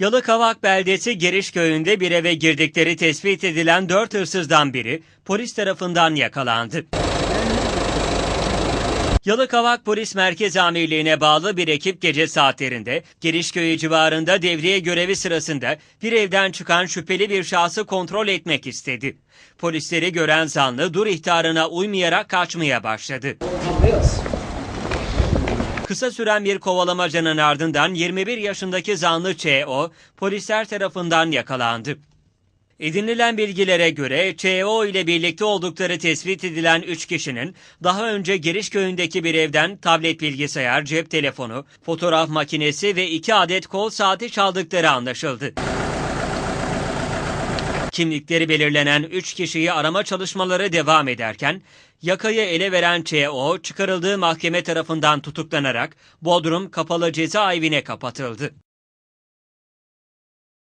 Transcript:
Yalıkavak beldesi Giriş köyünde bir eve girdikleri tespit edilen dört hırsızdan biri polis tarafından yakalandı. Yalıkavak Polis Merkez Amirliği'ne bağlı bir ekip gece saatlerinde Girişköyü civarında devriye görevi sırasında bir evden çıkan şüpheli bir şahsı kontrol etmek istedi. Polisleri gören zanlı dur ihtarına uymayarak kaçmaya başladı. Kısa süren bir kovalamacanın ardından 21 yaşındaki zanlı Ç.O. polisler tarafından yakalandı. Edinilen bilgilere göre ÇO ile birlikte oldukları tespit edilen 3 kişinin daha önce Giriş köyündeki bir evden tablet bilgisayar, cep telefonu, fotoğraf makinesi ve 2 adet kol saati çaldıkları anlaşıldı. Kimlikleri belirlenen 3 kişiyi arama çalışmaları devam ederken yakayı ele veren ÇO çıkarıldığı mahkeme tarafından tutuklanarak Bodrum Kapalı Cezaevine kapatıldı.